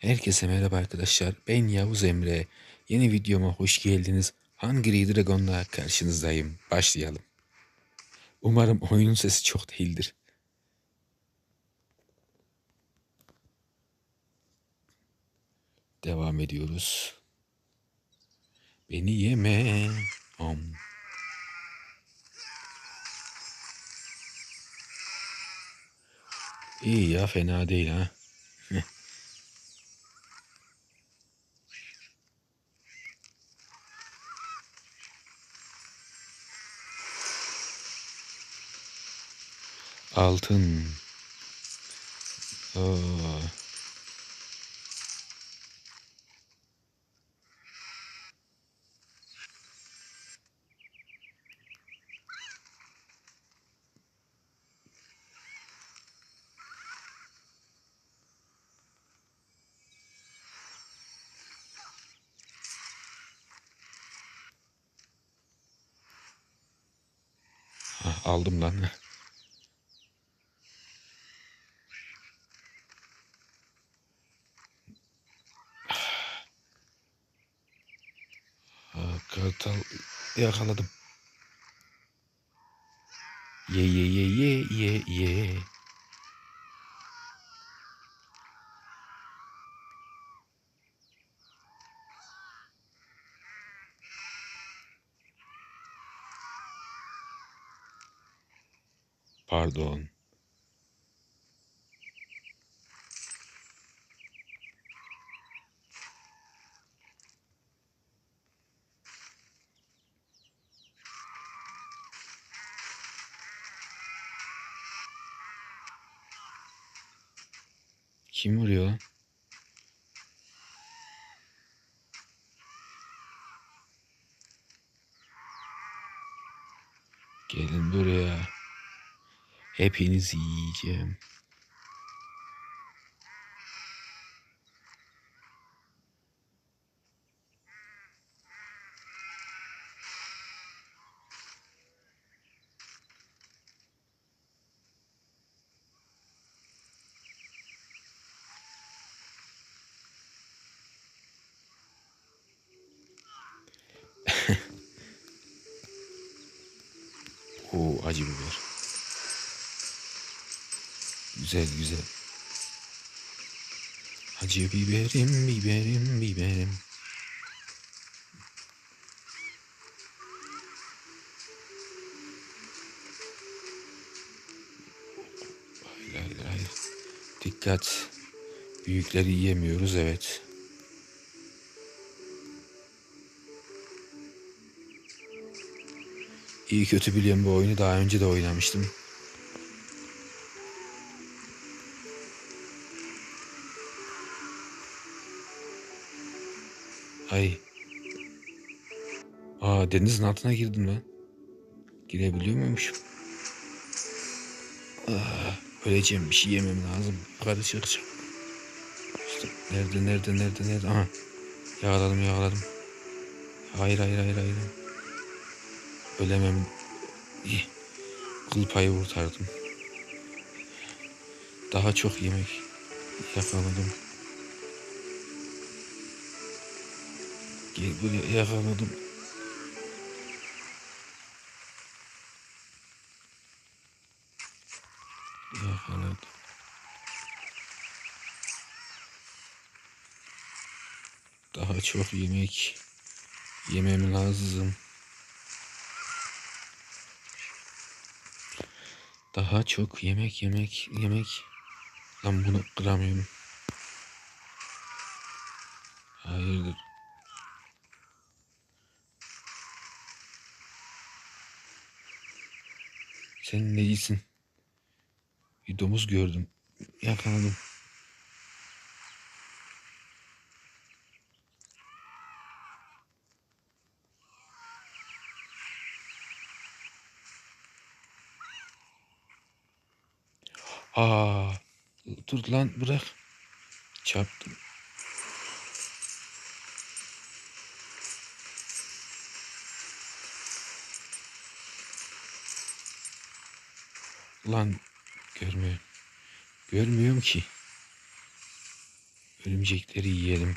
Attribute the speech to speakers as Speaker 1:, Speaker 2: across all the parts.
Speaker 1: Herkese merhaba arkadaşlar. Ben Yavuz Emre. Yeni videoma hoş geldiniz. Hungry Dragon'la karşınızdayım. Başlayalım. Umarım oyunun sesi çok değildir. Devam ediyoruz. Beni yeme. Om. İyi ya fena değil ha. Altın. Aldım lan. Ha, kartal yakaladım. Ye ye ye ye ye ye. Pardon. Kim vuruyor lan? Gelin buraya. Hepinizi yiyeceğim. Acı biber. Güzel güzel. Acı biberim biberim biberim. Hayır hayır hayır. Dikkat. Büyükleri yiyemiyoruz evet. İyi kötü biliyorum bu oyunu daha önce de oynamıştım. Ay. Aa denizin altına girdim lan. Girebiliyor muymuşum? Aa, öleceğim bir şey yemem lazım. Yukarı çıkacağım. İşte nerede nerede nerede nerede? Aha. Yakaladım yakaladım. Hayır hayır hayır hayır. Ölemem. İyi. Kıl payı kurtardım. Daha çok yemek yakaladım. Gel buraya yakaladım. Yakaladım. Daha çok yemek yemem lazım. Daha çok yemek yemek yemek. Lan bunu kıramıyorum. Hayırdır? Sen ne iyisin? Bir domuz gördüm. Yakaladım. Aa, dur lan bırak. Çarptım. Lan görmüyorum. Görmüyorum ki. Örümcekleri yiyelim.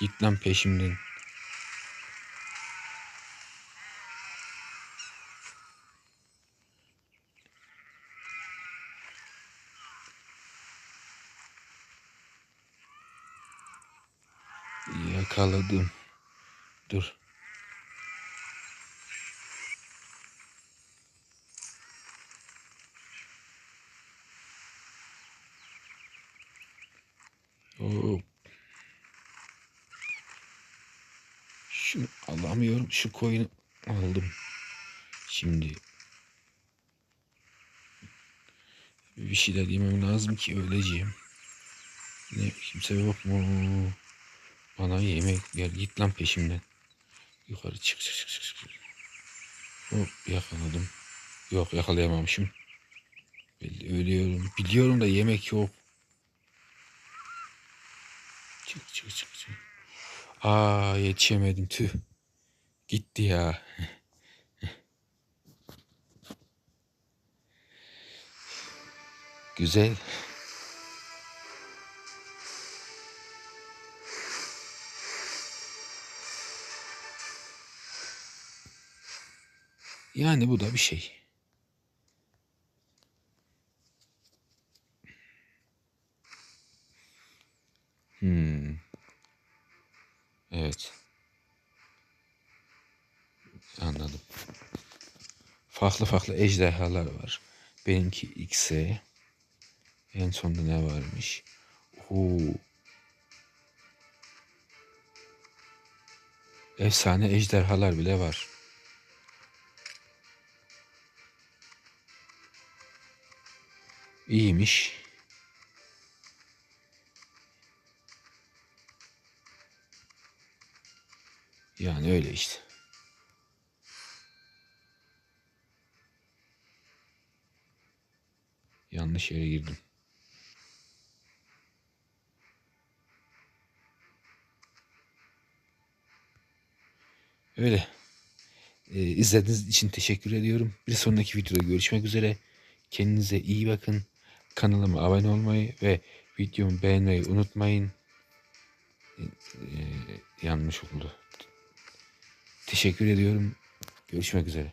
Speaker 1: Git lan peşimden. Yakaladım. Dur. Hop. Şunu alamıyorum. Şu koyunu aldım. Şimdi bir şeyler yemem lazım ki öleceğim. Ne kimse yok mu? Bana yemek ver. Git lan peşimden. Yukarı çık çık çık çık. çık. Hop yakaladım. Yok yakalayamamışım. Ölüyorum. Biliyorum da yemek yok. Çık çık çık çık. Aa yetişemedim tüh. Gitti ya. Güzel. Yani bu da bir şey. Hmm. Evet. Anladım. Farklı farklı ejderhalar var. Benimki X'e. En sonunda ne varmış? Oo. Efsane ejderhalar bile var. İyiymiş. Yani öyle işte. Yanlış yere girdim. Öyle. Ee, izlediğiniz için teşekkür ediyorum. Bir sonraki videoda görüşmek üzere. Kendinize iyi bakın. Kanalıma abone olmayı ve videomu beğenmeyi unutmayın. Ee, yanlış oldu. Teşekkür ediyorum. Görüşmek üzere.